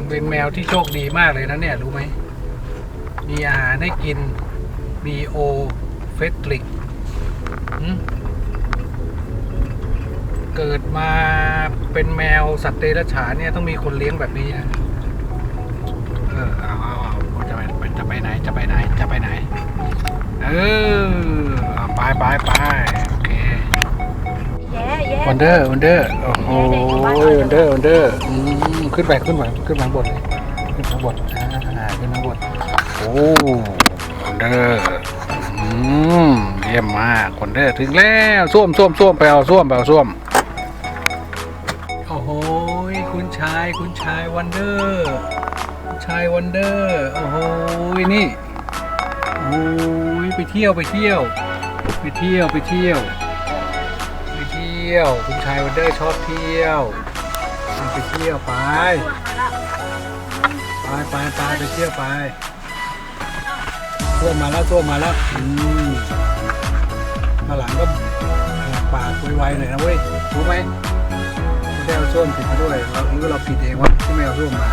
มันเป็นแมวที่โชคดีมากเลยนะเนี่ย รู้ไหม มีอาหารให้กิน มีโอเฟสตริกเกิดมาเป็นแมวสัตว์เดรัจฉานเนี่ยต้องมีคนเลี้ยงแบบนี้อะเออ เอาเอาเอาจะไปจะไปไหน จะไปไหน จะไปไหน เออ ไปไปไป วันเดอร์วันเดอร์โอ้โหวันเดอร์วันเดอร์อืมขึ้นไปขึ้นไปขึ้นมาบนเลยขึ้นมาบนอ่าขึ้นมาบนโอ้วันเดอร์อืมเยี่ยมมากวันเดอร์ถึงแล้วส้วมส้วมส้วมไปเอาส้วมไปเอาส้วมโอ้โหคุณชายคุณชายวันเดอร์คุณชายวันเดอร์โอ้โหนี่โอ้ยไปเที่ยวไปเที่ยว ไปเที่ยวไปเที่ยวไปเที่ยวคุณชายวันเดอร์ชอบเที่ยวไปเที่ยวไปไปไปไปไปเที่ยวไปท่วมมาแล้วท่วมมาแล้วอืมมาหลังก็แหกปากไวๆหน่อยนะเว้ยรู้ไหมไม่ได้เอาส้วมผิดมาด้วยเราหรือเราผิดเองวะที่ไม่เอาส้วมมา